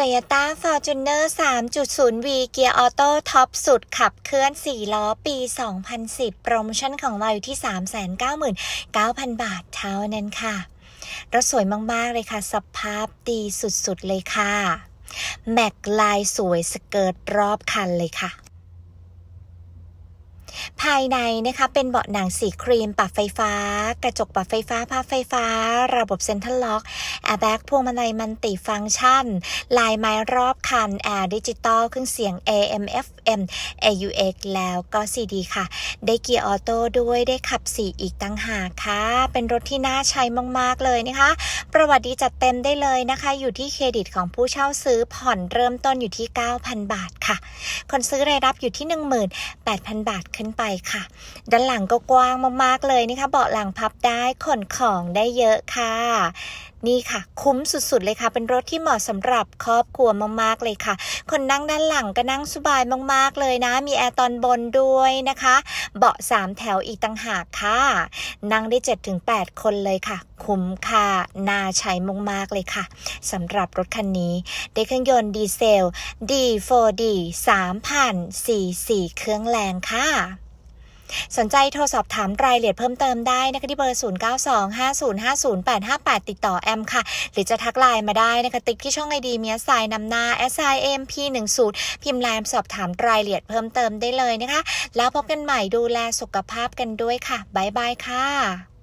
Toyota Fortuner 3.0V เกียร์ออโต้ท็อปสุดขับเคลื่อน 4 ล้อปี 2010 โปรโมชั่นของเราอยู่ที่ 399,000 บาทเท่านั้นค่ะรถสวยมาก ๆ เลยค่ะ สภาพดีสุด ๆ เลยค่ะ แม็กลายสวยสเกิร์ตรอบคันเลยค่ะ ภายในนะคะเป็นเบาะหนังสีครีมปรับไฟฟ้า กระจกปรับไฟฟ้าภาไฟฟ้า ระบบเซ็นทรัลล็อกแอร์แบ็กพวงมาลัยมันติฟังก์ชัน ลายไม้รอบคันแอร์ดิจิตอลเครื่องเสียง AM FM AUX แล้วก็ CD ค่ะ ได้เกียร์ออโต้ด้วยได้ขับ 4 อีกตั้งหากค่ะ เป็นรถที่น่าใช้มาก ๆ เลยนะคะ ประวัติดีจัดเต็มได้เลยนะคะ อยู่ที่เครดิตของผู้เช่าซื้อผ่อนเริ่มต้นอยู่ที่ 9,000 บาทค่ะ คนซื้อรายรับอยู่ที่ 18,000 บาทขึ้นไปค่ะ ด้านหลังก็กว้างมากๆเลยนะคะ เบาะหลังพับได้ขนของได้เยอะค่ะ นี่ค่ะ คุ้มสุดๆเลยค่ะ เป็นรถที่เหมาะสำหรับครอบครัวมากๆเลยค่ะ คนนั่งด้านหลังก็นั่งสบายมากๆเลยนะ มีแอร์ตอนบนด้วยนะคะ เบาะสามแถวอีกต่างหากค่ะ นั่งได้ 7-8 คนเลยค่ะ คุ้มค่ะ น่าใช้มากๆเลยค่ะสำหรับรถคันนี้ ได้เครื่องยนต์ดีเซล D4D 3,000 cc เครื่องแรงค่ะ สนใจโทรสอบถามรายละเอียดเพิ่มเติมได้นะคะที่เบอร์ 0925050858 ติดต่อแอมค่ะ หรือจะทักไลน์มาได้นะคะติ๊กที่ช่องไอดีเมียสายนำหน้า s i m p 1 0พิมพ์ไลน์สอบถามรายละเอียดเพิ่มเติมได้เลยนะคะ แล้วพบกันใหม่ดูแลสุขภาพกันด้วยค่ะบ๊ายบายค่ะ